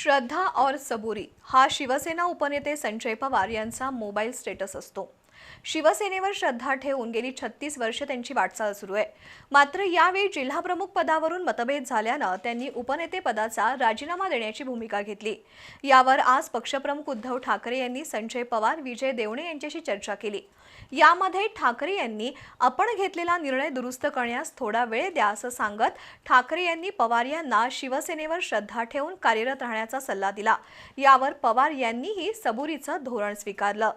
श्रद्धा और सबुरी हा शिवसेना उपनेते संजय पवार यांचा मोबाईल स्टेटस असतो. शिवसेनेवर श्रद्धा ठेवून गेली छत्तीस वर्षे त्यांची वाटचाल सुरू आहे. मात्र यावेळी जिल्हाप्रमुख पदावरून मतभेद झाल्यानं त्यांनी उपनेते पदाचा राजीनामा देण्याची भूमिका घेतली. यावर आज पक्षप्रमुख उद्धव ठाकरे यांनी संजय पवार विजय देवणे यांच्याशी चर्चा केली. यामध्ये ठाकरे यांनी आपण घेतलेला निर्णय दुरुस्त करण्यास थोडा वेळ द्या असं सांगत ठाकरे यांनी पवार यांना शिवसेनेवर श्रद्धा ठेवून कार्यरत राहण्याचा सल्ला दिला. यावर पवार यांनीही सबुरीचं धोरण स्वीकारलं.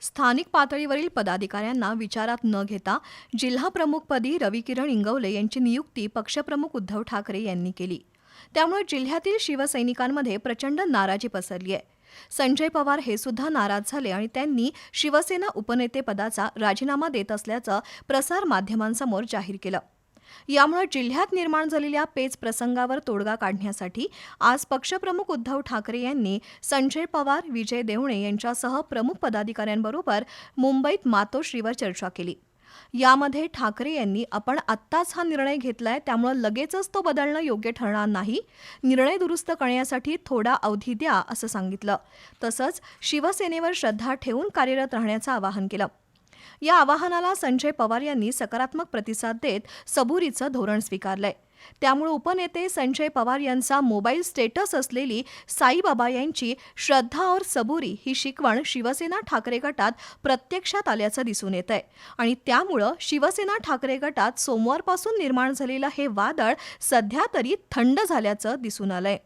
स्थानिक पातळीवरील पदाधिकाऱ्यांना विचारात न घेता जिल्हाप्रमुखपदी रविकिरण इंगवले यांची नियुक्ती पक्षप्रमुख उद्धव ठाकरे यांनी केली. त्यामुळे जिल्ह्यातील शिवसैनिकांमध्ये प्रचंड नाराजी पसरली आहे. संजय पवार हे सुद्धा नाराज झाले आणि त्यांनी शिवसेना उपनेतेपदाचा राजीनामा देत असल्याचं प्रसारमाध्यमांसमोर जाहीर केलं. यामुळे जिल्ह्यात निर्माण झालेल्या पेच प्रसंगावर तोडगा काढण्यासाठी आज पक्षप्रमुख उद्धव ठाकरे यांनी संजय पवार विजय देवणे यांच्यासह प्रमुख पदाधिकाऱ्यांबरोबर मुंबईत मातोश्रीवर चर्चा केली. यामध्ये ठाकरे यांनी आपण आत्ताच हा निर्णय घेतलाय त्यामुळे लगेचच तो बदलणं योग्य ठरणार नाही. निर्णय दुरुस्त करण्यासाठी थोडा अवधी द्या असं सांगितलं. तसंच शिवसेनेवर श्रद्धा ठेवून कार्यरत राहण्याचं आवाहन केलं. या आवाहनाला संजय पवार यांनी सकारात्मक प्रतिसाद देत सबुरीचं धोरण स्वीकारलंय. त्यामुळे उपनेते संजय पवार यांचा मोबाईल स्टेटस असलेली साईबाबा यांची श्रद्धा और सबुरी ही शिकवण शिवसेना ठाकरे गटात प्रत्यक्षात आल्याचं दिसून येत आहे आणि त्यामुळं शिवसेना ठाकरे गटात सोमवारपासून निर्माण झालेलं हे वादळ सध्या तरी थंड झाल्याचं दिसून आलंय.